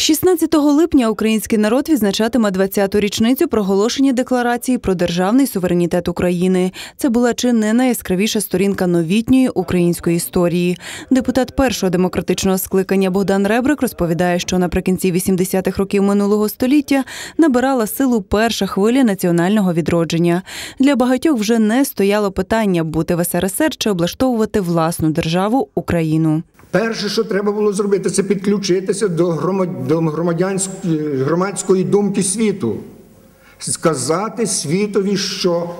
16 липня український народ відзначатиме 20-ту річницю проголошення декларації про державний суверенітет України. Це була чи не найяскравіша сторінка новітньої української історії. Депутат першого демократичного скликання Богдан Ребрик розповідає, що наприкінці 80-х років минулого століття набирала силу перша хвиля національного відродження. Для багатьох вже не стояло питання бути в СРСР чи облаштовувати власну державу Україну. Перше, що треба було зробити, це підключитися до громадянської громадської думки світу. Сказати світові, що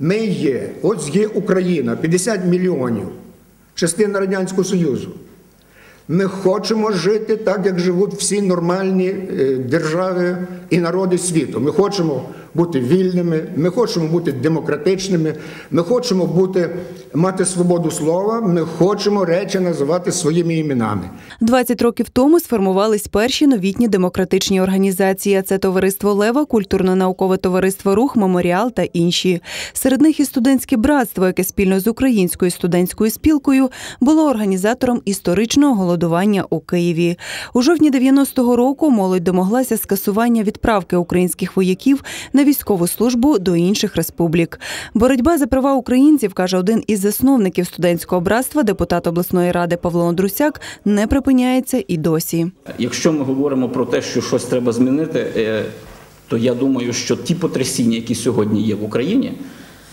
ми є, ось є Україна, 50 мільйонів, частина Радянського Союзу. Ми хочемо жити так, як живуть всі нормальні е, держави і народи світу. Ми хочемо бути вільними, ми хочемо бути демократичними, ми хочемо бути, мати свободу слова, ми хочемо речі називати своїми іменами. 20 років тому сформувались перші новітні демократичні організації. Це товариство Лева, культурно-наукове товариство Рух, Меморіал та інші. Серед них і студентське братство, яке спільно з українською студентською спілкою було організатором історичного голодування у Києві. У жовтні 90-го року молодь домоглася скасування відправки українських вояків на військову службу до інших республік. Боротьба за права українців, каже один із засновників студентського братства, депутат обласної ради Павло Ондрусяк, не припиняється і досі. Якщо ми говоримо про те, що щось треба змінити, е, то я думаю, що ті потрясіння, які сьогодні є в Україні,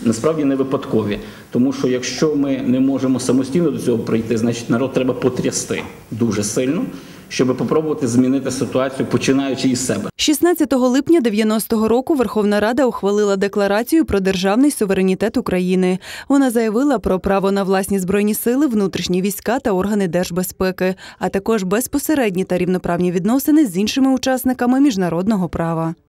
насправді не випадкові. Тому що якщо ми не можемо самостійно до цього прийти, значить народ треба потрясти дуже сильно, щоб попробувати змінити ситуацію, починаючи із себе. 16 липня 90-го року Верховна Рада ухвалила декларацію про державний суверенітет України. Вона заявила про право на власні збройні сили, внутрішні війська та органи держбезпеки, а також безпосередні та рівноправні відносини з іншими учасниками міжнародного права.